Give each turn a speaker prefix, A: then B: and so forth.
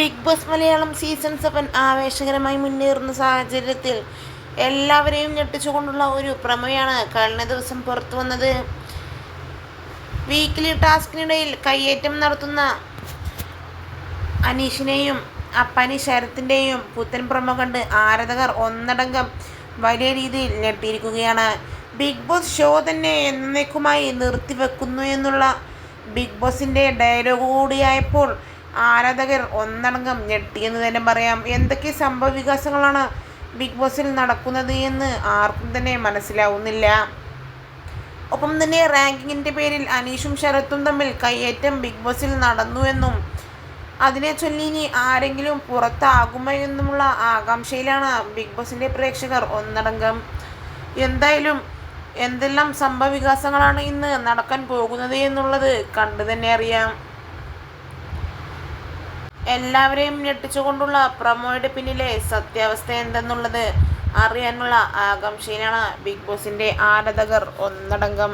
A: Bigg Boss Malayalam season seven ആവേശകരമായി മുന്നേറുന്ന സാഹചര്യത്തിൽ എല്ലാവരെയും ഞെട്ടിച്ചുകൊണ്ടുള്ള ഒരു പ്രമയാണ് കഴിഞ്ഞ ദിവസം പുറത്തു വന്നത്. വീക്കിലി ടാസ്കിനിടയിൽ കയ്യേറ്റം നടത്തുന്ന അനീഷിനെയും അപ്പനി ശരത്തിന്റെയും പുത്തൻ പ്രമോ കണ്ട് ആരാധകർ ഒന്നടങ്കം വലിയ രീതിയിൽ ഞെട്ടിയിരിക്കുകയാണ്. ബിഗ് ബോസ് ഷോ തന്നെ എന്നേക്കുമായി നിർത്തിവെക്കുന്നു എന്നുള്ള ബിഗ് ബോസിന്റെ ഡയലോഗ് കൂടിയായപ്പോൾ ആരാധകർ ഒന്നടങ്കം ഞെട്ടിയെന്ന് തന്നെ പറയാം. എന്തൊക്കെ സംഭവ വികാസങ്ങളാണ് ബിഗ് ബോസിൽ നടക്കുന്നത് എന്ന് ആർക്കും തന്നെ മനസ്സിലാവുന്നില്ല. ഒപ്പം തന്നെ റാങ്കിങ്ങിന്റെ പേരിൽ അനീഷും ശരത്തും തമ്മിൽ കയ്യേറ്റം ബിഗ് ബോസിൽ നടന്നു എന്നും അതിനെ ചൊല്ലി ഇനി ആരെങ്കിലും പുറത്താകുമോ എന്നുമുള്ള ആകാംക്ഷയിലാണ് ബിഗ് ബോസിന്റെ പ്രേക്ഷകർ ഒന്നടങ്കം. എന്തായാലും എന്തെല്ലാം സംഭവവികാസങ്ങളാണ് ഇന്ന് നടക്കാൻ പോകുന്നത് എന്നുള്ളത് കണ്ടു തന്നെ അറിയാം. എല്ലാവരെയും ഞെട്ടിച്ചുകൊണ്ടുള്ള പ്രമോയുടെ പിന്നിലെ സത്യാവസ്ഥ എന്തെന്നുള്ളത് അറിയാനുള്ള ആകാംക്ഷയിലാണ് ബിഗ് ബോസിന്റെ ആരാധകർ ഒന്നടങ്കം.